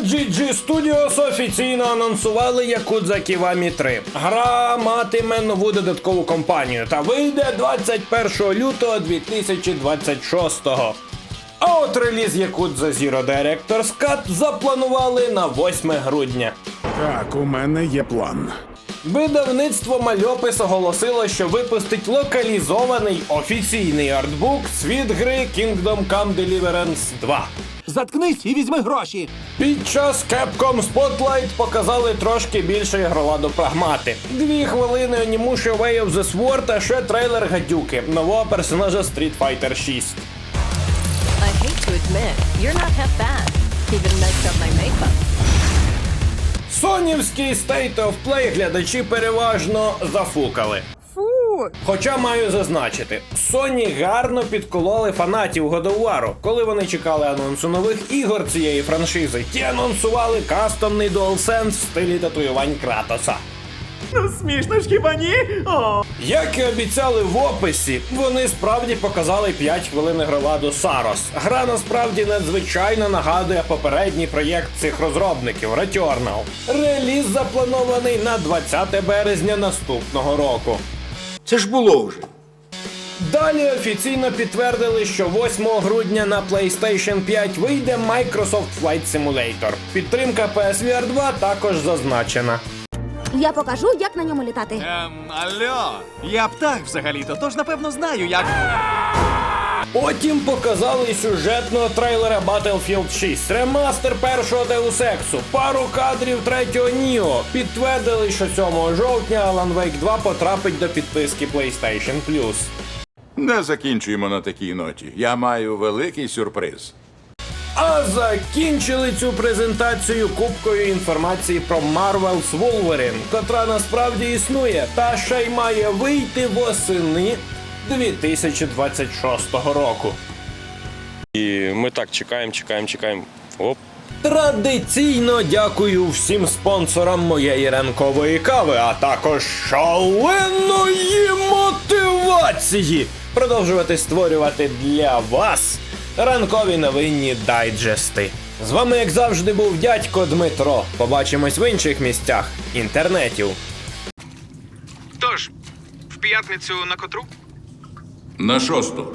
RGG Studios офіційно анонсували Yakuza Kiwami 3. Гра матиме нову додаткову кампанію та вийде 21 лютого 2026-го. А от реліз Yakuza Zero Director's Cut запланували на 8 грудня. Так, у мене є план. Видавництво Мальопис оголосило, що випустить локалізований офіційний артбук світ гри Kingdom Come Deliverance 2. Заткнись і візьми гроші. Під час Capcom Spotlight показали трошки більше ігроладу прагмати. Дві хвилини Onimusha Way of the Sword та ще трейлер гадюки нового персонажа Street Fighter 6. I hate to admit, you're not half bad. Even messed up my makeup. Сонівський State of Play глядачі переважно зафукали. Хоча маю зазначити, Sony гарно підкололи фанатів War, коли вони чекали анонсу нових ігор цієї франшизи. Ті анонсували кастомний DualSense в стилі татуювань Кратоса. Ну смішно ж хіба ні? О. Як і обіцяли в описі, вони справді показали 5 хвилин гроладу Сарос. Гра насправді надзвичайно нагадує попередній проєкт цих розробників Returnal. Реліз запланований на 20 березня наступного року. Це ж було вже. Далі офіційно підтвердили, що 8 грудня на PlayStation 5 вийде Microsoft Flight Simulator. Підтримка PSVR 2 також зазначена. Я покажу, як на ньому літати. Ем, алло. Я птах взагалі-то, тож напевно знаю, як. Потім показали сюжетного трейлера Battlefield 6, ремастер першого Deus Exу, пару кадрів третього Ніо. Підтвердили, що 7 жовтня Alan Wake 2 потрапить до підписки PlayStation Plus. Не закінчуємо на такій ноті. Я маю великий сюрприз. А закінчили цю презентацію кубкою інформації про Marvel's Wolverine, котра насправді існує, та ще й має вийти восени 2026 року. І ми так чекаємо, чекаємо, чекаємо. Оп. Традиційно дякую всім спонсорам моєї ранкової кави, а також шаленої мотивації продовжувати створювати для вас ранкові новинні дайджести. З вами, як завжди, був дядько Дмитро. Побачимось в інших місцях інтернетів. Тож, в п'ятницю на котру? На шосту.